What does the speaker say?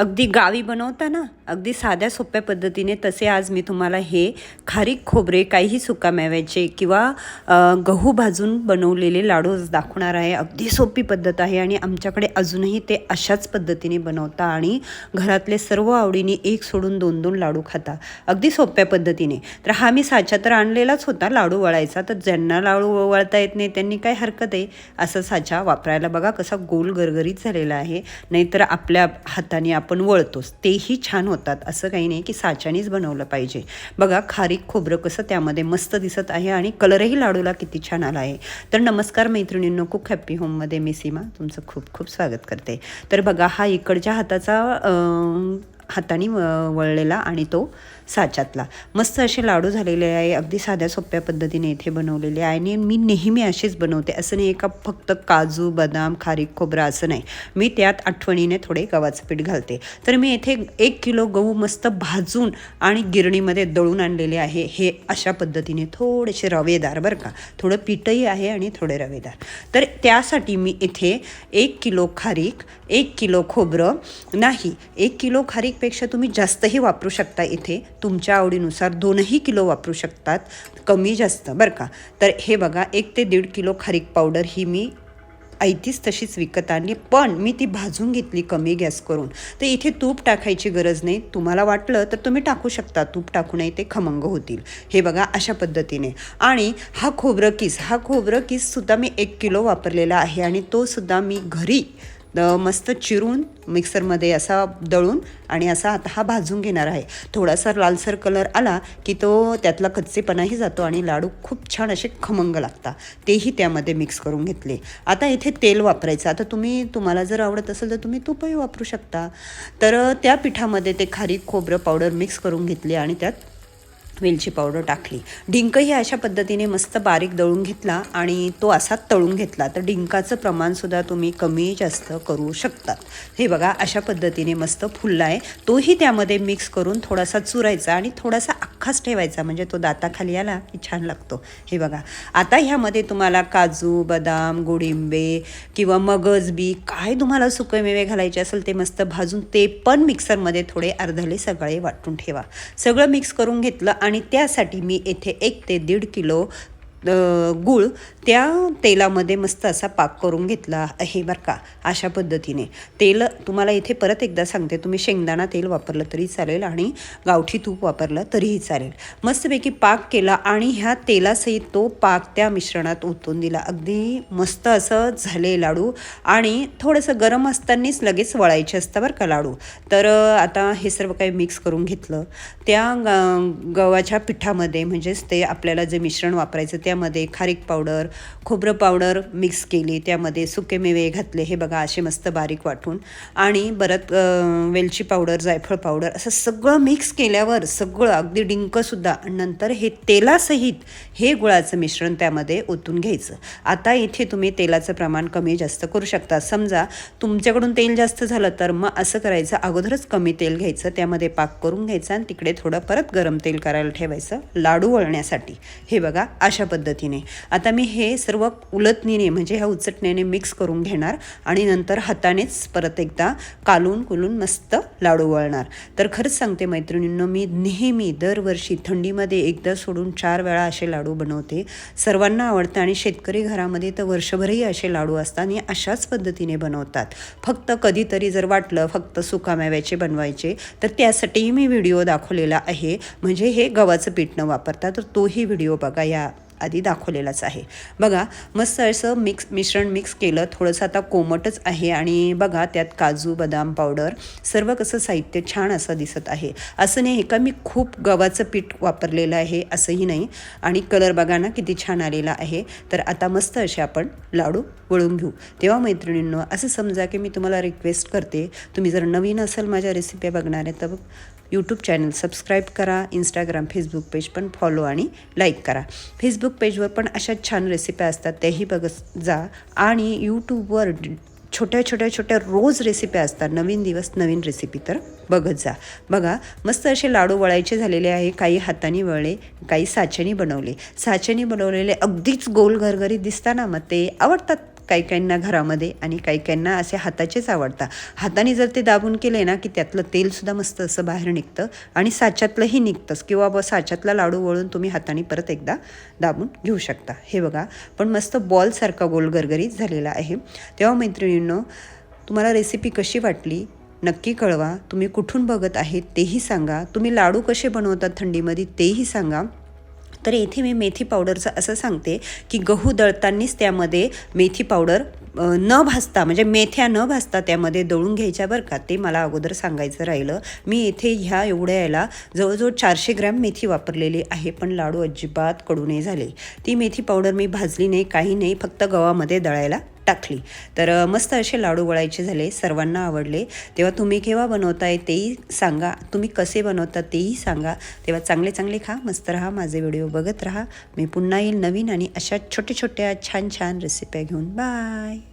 अगदी गावी बनवता ना अगदी साध्या सोप्या पद्धतीने तसे आज मी तुम्हाला हे खारीक खोबरे काहीही सुकामेव्याचे किंवा गहू भाजून बनवलेले लाडू दाखवणार आहे. अगदी सोपी पद्धत आहे आणि आमच्याकडे अजूनही ते अशाच पद्धतीने बनवता आणि घरातले सर्व आवडीने एक सोडून दोन दोन लाडू खाता. अगदी सोप्या पद्धतीने. तर हा मी साचा तर आणलेलाच होता लाडू वळायचा. तर ज्यांना लाडू वळता येत नाही त्यांनी काय हरकत आहे असं साचा वापरायला बघा कसा गोल गरगरीत झालेला आहे. नाहीतर आपल्या हाताने आपण आपण वळतोच. तेही छान होतात. असं काही नाही की साच्यानेच बनवलं पाहिजे. बघा खारीक खोबरं कसं त्यामध्ये मस्त दिसत आहे आणि कलरही लाडूला किती छान आला आहे. तर नमस्कार मैत्रिणींनो कुक हॅप्पी होममध्ये मी सीमा. तुमचं खूप खूप स्वागत करते. तर बघा हा इकडच्या हाताचा हाताने व- वळलेला आणि तो साच्यातला. मस्त असे लाडू झालेले आहे अगदी साध्या सोप्या पद्धतीने इथे बनवलेले आहे आणि मी नेहमी असेच बनवते. असं नाही का फक्त काजू बदाम खारीक खोबरा असं नाही. मी त्यात आठवणीने थोडे गव्हाचं पीठ घालते. तर मी इथे एक किलो गहू मस्त भाजून आणि गिरणीमध्ये दळून आणलेले आहे. हे अशा पद्धतीने थोडेसे रवेदार बरं का. थोडं पीठही आहे आणि थोडे रवेदार. तर त्यासाठी मी इथे एक किलो खारीक एक किलो खोबरं नाही एक किलो खारीकपेक्षा तुम्ही जास्तही वापरू शकता इथे. तुमच्या आवडीनुसार दोनही किलो वापरू शकतात. कमी जास्त बरं का? तर हे बघा एक ते दीड किलो खारीक पावडर ही मी ऐतीच तशीच विकत आणली पण मी ती भाजून घेतली कमी गॅस करून. तर इथे तूप टाकायची गरज नाही. तुम्हाला वाटलं तर तुम्ही टाकू शकता. तूप टाकूनही ते खमंग होतील. हे बघा अशा पद्धतीने. आणि हा खोबरं किस हा खोबरं किससुद्धा मी एक किलो वापरलेला आहे आणि तो सुद्धा मी घरी द मस्त चिरून मिक्सरमध्ये असा दळून आणि असा आता हा भाजून घेणार आहे. थोडासा लालसर कलर आला की तो त्यातला कच्चेपणाही जातो आणि लाडू खूप छान असे खमंग लागतात. तेही त्यामध्ये मिक्स करून घेतले. आता इथे तेल वापरायचं. आता तुम्ही तुम्हाला जर आवडत असेल तर तुम्ही तुपही वापरू शकता. तर त्या पिठामध्ये ते खारीक खोबरं पावडर मिक्स करून घेतले आणि त्यात वेलची पावडर टाकली. डिंकही अशा पद्धतीने मस्त बारीक दळून घेतला आणि तो असा तळून घेतला. तर डिंकाचं प्रमाणसुद्धा तुम्ही कमी जास्त करू शकतात हे बघा अशा पद्धतीने मस्त फुलला आहे तोही त्यामध्ये मिक्स करून थोडासा चुरायचा आणि थोडासा अख्खाच ठेवायचा. म्हणजे तो दाताखाली आला की छान लागतो. हे बघा. आता ह्यामध्ये तुम्हाला काजू बदाम गोडिंबे किंवा मगज बी काय तुम्हाला सुकेमेवे घालायचे असेल ते मस्त भाजून ते पण मिक्सरमध्ये थोडे अर्धले सगळे वाटून ठेवा. सगळं मिक्स करून घेतलं आणि त्यासाठी मी येथे एक ते दीड किलो गूळ त्या तेलामध्ये मस्त असा पाक करून घेतला आहे बरं का अशा पद्धतीने. तेल तुम्हाला इथे परत एकदा सांगते तुम्ही शेंगदाणा तेल वापरलं तरी चालेल आणि गावठी तूप वापरलं तरीही चालेल. मस्तपैकी पाक केला आणि ह्या तेलासहित तो पाक त्या मिश्रणात ओतून दिला. अगदी मस्त असं झाले लाडू आणि थोडंसं गरम असतानाच लगेच वळायचे असतं बरं का लाडू. तर आता हे सर्व काही मिक्स करून घेतलं. त्या ग गव्हाच्या पिठामध्ये म्हणजेच ते आपल्याला जे मिश्रण वापरायचं ते त्यामध्ये खारीक पावडर खोबरं पावडर मिक्स केली त्यामध्ये सुके मेवे घातले हे बघा असे मस्त बारीक वाटून. आणि परत वेलची पावडर जायफळ पावडर असं सगळं मिक्स केल्यावर सगळं अगदी डिंकसुद्धा नंतर हे तेलासहित हे गुळाचं मिश्रण त्यामध्ये ओतून घ्यायचं. आता इथे तुम्ही तेलाचं प्रमाण कमी जास्त करू शकता. समजा तुमच्याकडून तेल जास्त झालं तर मग असं करायचं अगोदरच कमी तेल घ्यायचं त्यामध्ये पाक करून घ्यायचा आणि तिकडे थोडं परत गरम तेल करायला ठेवायचं लाडू वळण्यासाठी. हे बघा अशा पद्धतीने. पद्धतीने. आता मी हे सर्व उलटणीने म्हणजे ह्या उचटण्याने मिक्स करून घेणार आणि नंतर हातानेच परत एकदा कालून कुलून मस्त लाडू वळणार. तर खरंच सांगते मैत्रिणींनो मी नेहमी दरवर्षी थंडीमध्ये एकदा सोडून चार वेळा असे लाडू बनवते. सर्वांना आवडतं आणि शेतकरी घरामध्ये तर वर्षभरही असे लाडू असतात आणि अशाच पद्धतीने बनवतात. फक्त कधीतरी जर वाटलं फक्त सुकामेव्याचे बनवायचे तर त्यासाठीही मी व्हिडिओ दाखवलेला आहे. म्हणजे हे गव्हाचं पीठ न वापरता तर तोही व्हिडिओ बघा या आधी दाखवलेलाच आहे. बघा मस्त असं मिक्स मिश्रण मिक्स केलं. थोडंसं आता कोमटच आहे आणि बघा त्यात काजू बदाम पावडर सर्व कसं साहित्य छान असं दिसत आहे. असं नाही का मी खूप गव्हाचं पीठ वापरलेलं आहे असंही नाही. आणि कलर बघा ना किती छान आलेला आहे. तर आता मस्त असे आपण लाडू वळून घेऊ. तेव्हा मैत्रिणींनो असं समजा की मी तुम्हाला रिक्वेस्ट करते तुम्ही जर नवीन असाल माझ्या रेसिपी बघणार तर यूट्यूब चॅनल सबस्क्राईब करा इंस्टाग्राम फेसबुक पेज पण फॉलो आणि लाईक करा. फेसबुक पेजवर पण अशा छान रेसिप्या असतात त्याही बघत जा. आणि यूट्यूबवर छोट्या छोट्या छोट्या रोज रेसिपी असतात नवीन दिवस नवीन रेसिपी तर बघत जा. बघा मस्त असे लाडू वळायचे झालेले आहे काही हाताने वळले काही साचेने बनवले. साचेने बनवलेले अगदीच गोल घरघरी दिसताना मग ते आवडतात. काही काहींना घरामध्ये आणि काही काहींना असे हाताचेच आवडतात. हाताने जर ते दाबून केले ना की त्यातलं तेलसुद्धा मस्त असं बाहेर निघतं आणि साच्यातलंही निघतंच. किंवा ब साच्यातला लाडू वळून तुम्ही हाताने परत एकदा दाबून घेऊ शकता. हे बघा पण मस्त बॉलसारखा गोल गरगरीत झालेला आहे. तेव्हा मैत्रिणींनो तुम्हाला रेसिपी कशी वाटली? नक्की कळवा. तुम्ही कुठून बघत आहेत तेही सांगा. तुम्ही लाडू कसे बनवतात थंडीमध्ये तेही सांगा. तर येथे मी मेथी पावडरचं असं सांगते की गहू दळतानीच त्यामध्ये मेथी पावडर न भाजता म्हणजे मेथ्या न भाजता त्यामध्ये दळून घ्यायच्या बरं का ते मला अगोदर सांगायचं राहिलं. मी इथे ह्या एवढ्या याला जवळजवळ चारशे ग्रॅम मेथी वापरलेली आहे पण लाडू अजिबात कडू नाही झाले. ती मेथी पावडर मी भाजली नाही काही नाही फक्त गव्हामध्ये दळायला टाकली. तर मस्त असे लाडू वळायचे झाले सर्वांना आवडले. तेव्हा तुम्ही केव्हा बनवताय तेही सांगा. तुम्ही कसे बनवता तेही सांगा. तेव्हा चांगले चांगले खा मस्त राहा माझे व्हिडिओ बघत राहा. मी पुन्हा येईल नवीन आणि अशा छोट्या छोट्या छान छान रेसिप्या घेऊन. बाय